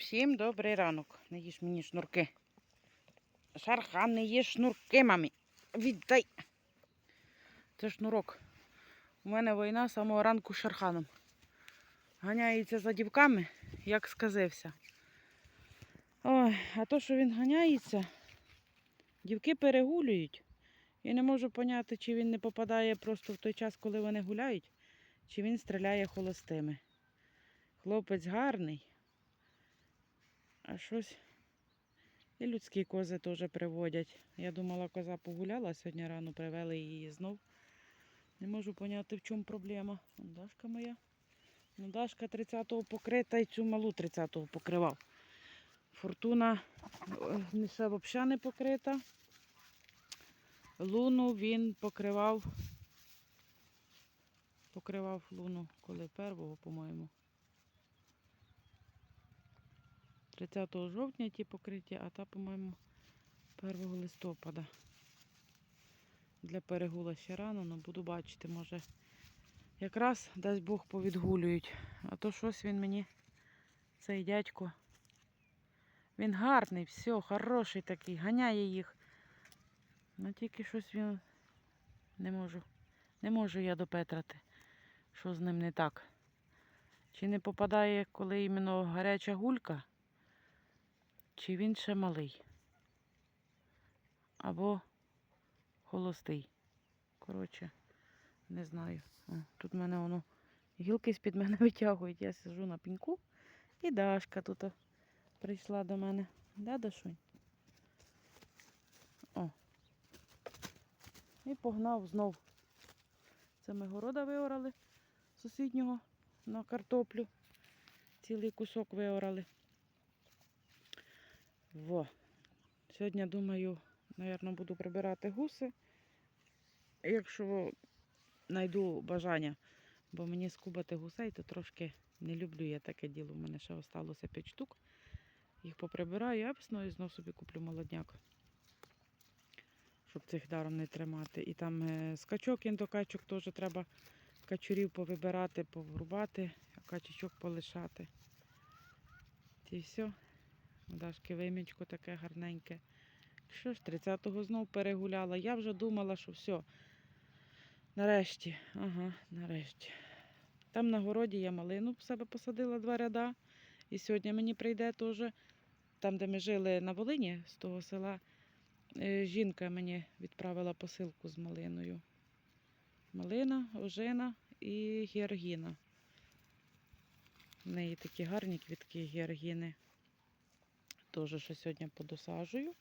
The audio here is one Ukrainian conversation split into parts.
всім добрий ранок. Не їж мені шнурки. Шархан, не їж шнурки, мамі. Віддай. Це шнурок. У мене війна з самого ранку з шарханом. Ганяється за дівками, як сказився. Ой, а то, що він ганяється, дівки перегулюють. І не можу поняти, чи він не попадає просто в той час, коли вони гуляють, чи він стріляє холостими. Хлопець гарний. А щось і людські кози теж приводять. Я думала, коза погуляла, сьогодні рано привели її знов. Не можу поняти, в чому проблема. Дашка моя. Ну, Дашка 30-го покрита і цю малу 30-го покривав. Фортуна ще взагалі не покрита. Луну він покривав. Покривав луну коли первого, по-моєму. 30 жовтня ті покриття, а та, по-моєму, 1 листопада. Для перегула ще рано, але буду бачити, може якраз дасть Бог повідгулюють. А то щось він мені, цей дядько. Він гарний, все, хороший такий, ганяє їх. Ну тільки щось він не можу. Не можу я допетрати, що з ним не так. Чи не попадає, коли іменно гаряча гулька, чи він ще малий. Або холостий. Коротше, не знаю. О, тут в мене воно гілки з-під мене витягують. Я сижу на піньку. І Дашка тут прийшла до мене. Да, Дашунь? О. І погнав знов. Це ми города виорали сусіднього на картоплю. Цілий кусок виорали. Во. Сьогодні, думаю, напевно, буду прибирати гуси, якщо знайду бажання. Бо мені скубати гусей, то трошки не люблю я таке діло. У мене ще залишилося 5 штук. Їх поприбираю, а весною знов собі куплю молодняк. Щоб цих даром не тримати. І там е, скачок індокачок теж треба качурів повибирати, поврубати, а качечок полишати. І все. У Дашки вимічко таке гарненьке. Що ж, 30-го знов перегуляла. Я вже думала, що все. Нарешті, ага, нарешті. Там на городі я малину в себе посадила два ряда. І сьогодні мені прийде теж, там, де ми жили на Волині, з того села, е, жінка мені відправила посилку з малиною. Малина, ожина і георгіна. В неї такі гарні квітки георгіни. Теж що сьогодні подосаджую.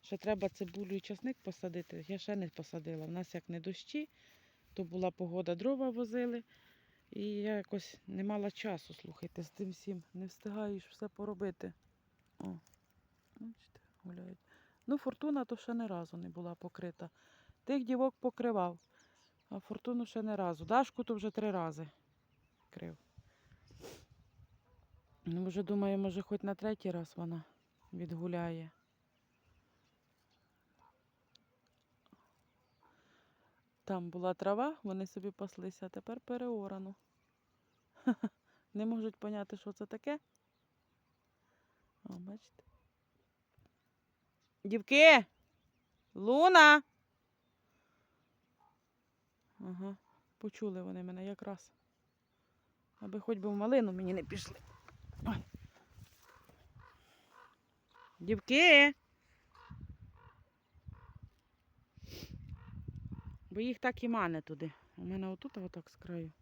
Ще треба цибулю і часник посадити. Я ще не посадила. У нас як не дощі, то була погода, дрова возили. І я якось не мала часу, слухайте, з тим всім. Не встигаєш все поробити. О, бачите, гуляють. Ну, фортуна то ще не разу не була покрита. Тих дівок покривав, а фортуну ще не разу. Дашку то вже три рази крив. Ну, вже думаю, може, хоч на третій раз вона відгуляє. Там була трава, вони собі паслися, а тепер переорано. Не можуть поняти, що це таке. О, бачите. Дівки! Луна! Ага, почули вони мене якраз. Аби хоч би в малину мені не пішли. Ой. Дівки! Бо їх так і мане туди. У мене отут отак з краю.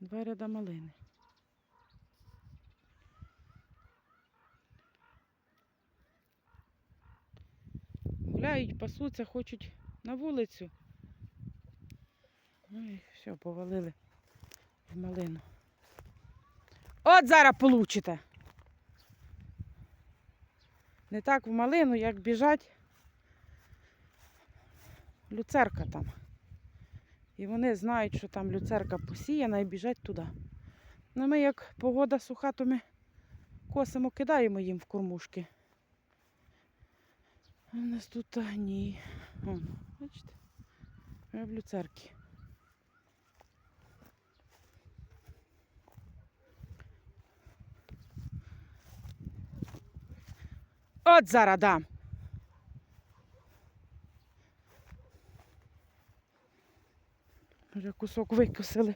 Два ряда малини. Гуляють, пасуться, хочуть на вулицю. Ну і все, повалили в малину. От зараз получите. Не так в малину, як біжать люцерка там. І вони знають, що там люцерка посіяна і біжать туди. Ну ми як погода суха, то ми косимо, кидаємо їм в кормушки. А в нас тут ні. Бачите? Ми в люцерки. От зараз дам. Вже кусок викосили.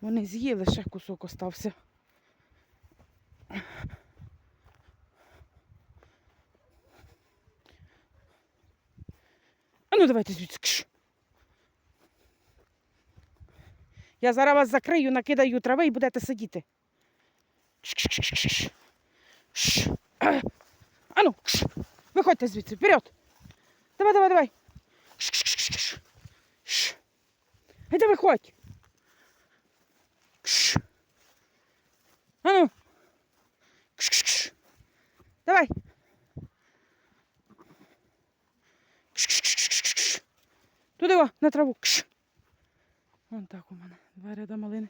Вони з'їли, ще кусок остався. А ну давайте звідси. Я зараз вас закрию, накидаю трави і будете сидіти. Кш-кш-кш-кш. Ш. А. А ну, кш. виходьте звідси, вперед. Давай, давай, давай. Іди виходь. Кш. А ну. Давай. Туди во, на траву. Вон так у мене. Два ряда малини.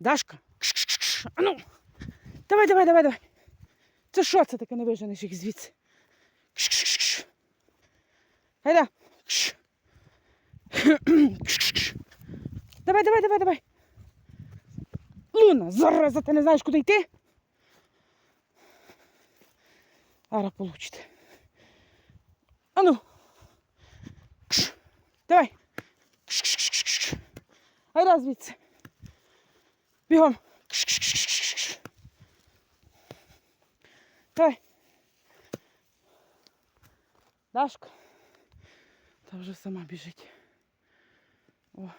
Дашка. Кш-кш-кш. А ну. Давай, давай, давай, давай. Це що це таке не виженеш їх звідси? Гайда. Давай, давай, давай, давай. Луна, зараза, ти не знаєш, куди йти? Ара получите. А ну. Давай. Гайда звідси. Бігом. Давай. Дашка. Та вже сама біжить. О.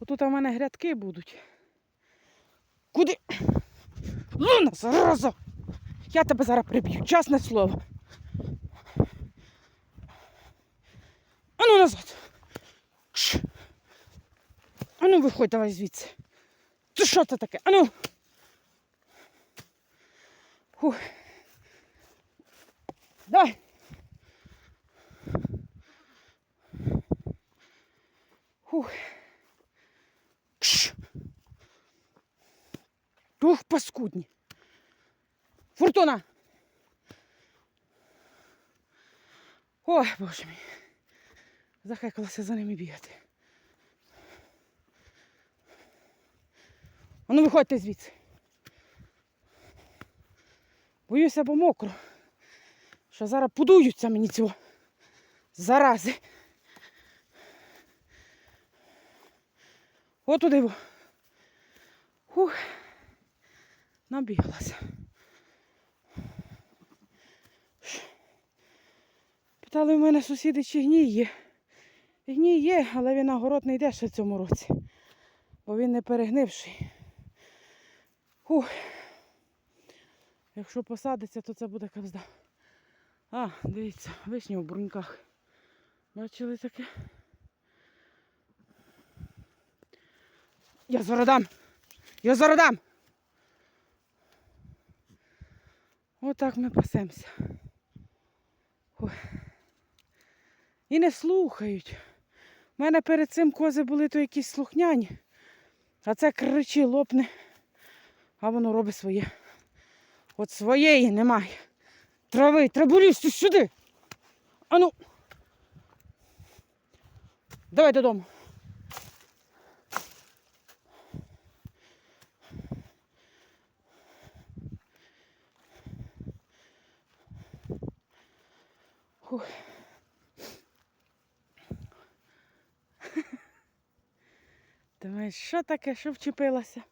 Отут у мене грядки будуть. Куди? Луна, зараза! Я тебе зараз приб'ю, чесне слово. Ану назад. Кш. Ану виходь давай звідси. Що це таке? Ану. Фух. Давай. Фух. Кш. Ух, паскудні. Фортуна. Ой, боже мій. Захекалася за ними бігати. Ну виходьте звідси. Боюся, бо мокро. Що зараз подуються мені цього зарази. От туди. во. Фух. Набіглася. Питали в мене сусіди, чи гній є. Гній є, але він на не йде ще в цьому році, бо він не перегнивший. Фух. Якщо посадиться, то це буде кавзда. А, дивіться, вишня в бруньках. Бачили таке? Я зародам! Я зародам! Отак ми пасемося. Ой. І не слухають. У мене перед цим кози були то якісь слухняні, а це кричи, лопне, а воно робить своє. От своєї немає. Трави, треба сюди. Ану. Давай додому. Фух. Думаєш, що таке, що вчепилася?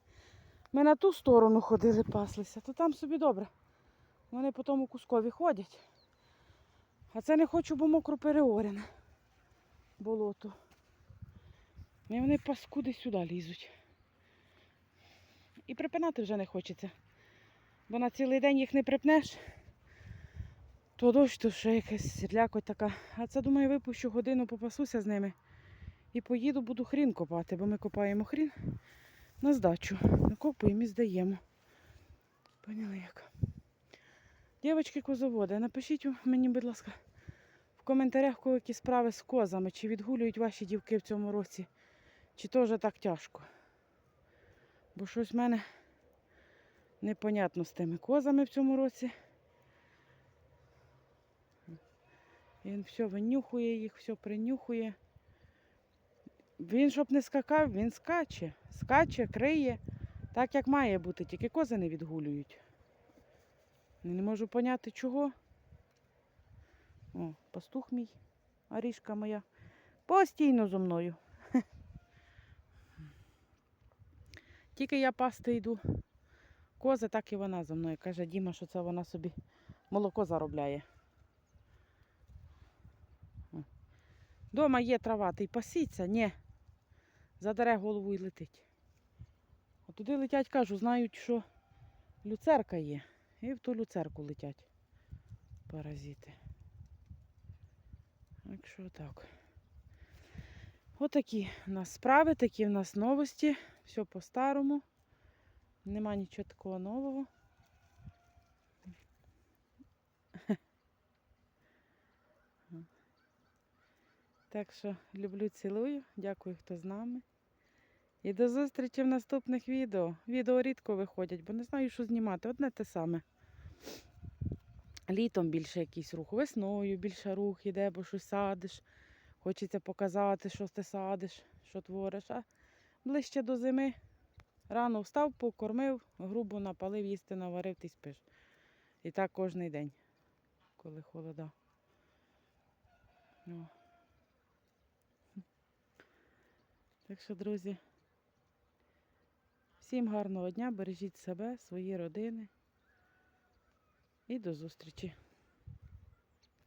Ми на ту сторону ходили, паслися, то там собі добре. Вони по тому кускові ходять. А це не хочу, бо мокро переорене. Болото. І вони паскуди сюди лізуть. І припинати вже не хочеться. Бо на цілий день їх не припнеш, то дощ, то ще якась сірлякоть така. А це, думаю, випущу годину, попасуся з ними. І поїду, буду хрін копати, бо ми копаємо хрін на здачу. Накопуємо і здаємо. Поняли як? Дівчатки козоводи, напишіть мені, будь ласка, в коментарях, кого які справи з козами, чи відгулюють ваші дівки в цьому році, чи теж так тяжко. Бо щось в мене непонятно з тими козами в цьому році. Він все винюхує їх, все принюхує. Він, щоб не скакав, він скаче. Скаче, криє. Так як має бути, тільки кози не відгулюють. Не можу поняти чого. О, пастух мій, арішка моя. Постійно зо мною. Тільки я пасти йду. Кози, так і вона за мною. Каже Діма, що це вона собі молоко заробляє. Дома є трава, ти пасіться? Ні. Задере голову і летить. А туди летять, кажу, знають, що люцерка є. І в ту люцерку летять паразити. Так що так. Отакі в нас справи, такі в нас новості. Все по-старому. Нема нічого такого нового. Так що люблю, цілую. Дякую, хто з нами. І до зустрічі в наступних відео. Відео рідко виходять, бо не знаю, що знімати. Одне те саме. Літом більше якийсь рух, весною більше рух іде, бо щось садиш. Хочеться показати, що ти садиш, що твориш. А ближче до зими рано встав, покормив, грубо напалив, їсти наварив, ти спиш. І так кожен день, коли холода. О. Так що, друзі, всім гарного дня, бережіть себе, свої родини і до зустрічі.